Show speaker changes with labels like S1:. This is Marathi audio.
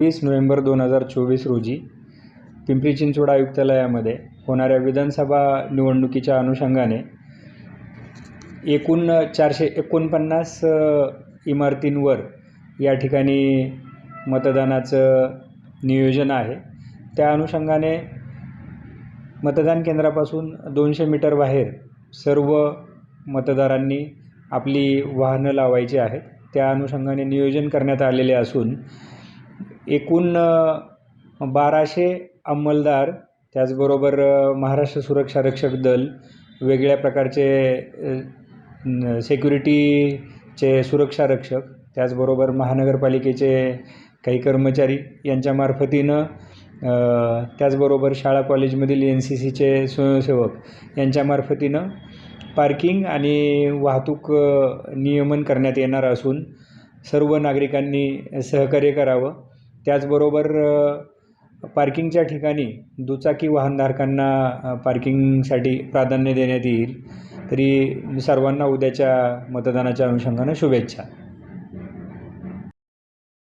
S1: वीस नोव्हेंबर दोन हजार चोवीस रोजी पिंपरी चिंचवड आयुक्तालयामध्ये होणाऱ्या विधानसभा निवडणुकीच्या अनुषंगाने एकूण चारशे एकोणपन्नास इमारतींवर या ठिकाणी मतदानाचं नियोजन आहे. त्या अनुषंगाने मतदान केंद्रापासून दोनशे मीटर बाहेर सर्व मतदारांनी आपली वाहनं लावायची आहेत. त्या अनुषंगाने नियोजन करण्यात आलेले असून एकूण बाराशे अंमलदार त्याचबरोबर महाराष्ट्र सुरक्षा रक्षक दल वेगळ्या प्रकारचे सेक्युरिटीचे सुरक्षा रक्षक त्याचबरोबर महानगरपालिकेचे काही कर्मचारी यांच्या मार्फतीनं त्याचबरोबर शाळा कॉलेजमधील एन सी सीचे स्वयंसेवक यांच्या मार्फतीनं पार्किंग आणि वाहतूक नियमन करण्यात येणार असून सर्व नागरिकांनी सहकार्य करावं. त्याचबरोबर पार्किंगच्या ठिकाणी दुचाकी वाहनधारकांना पार्किंगसाठी प्राधान्य देण्यात येईल. तरी सर्वांना उद्याच्या मतदानाच्या अनुषंगानं शुभेच्छा.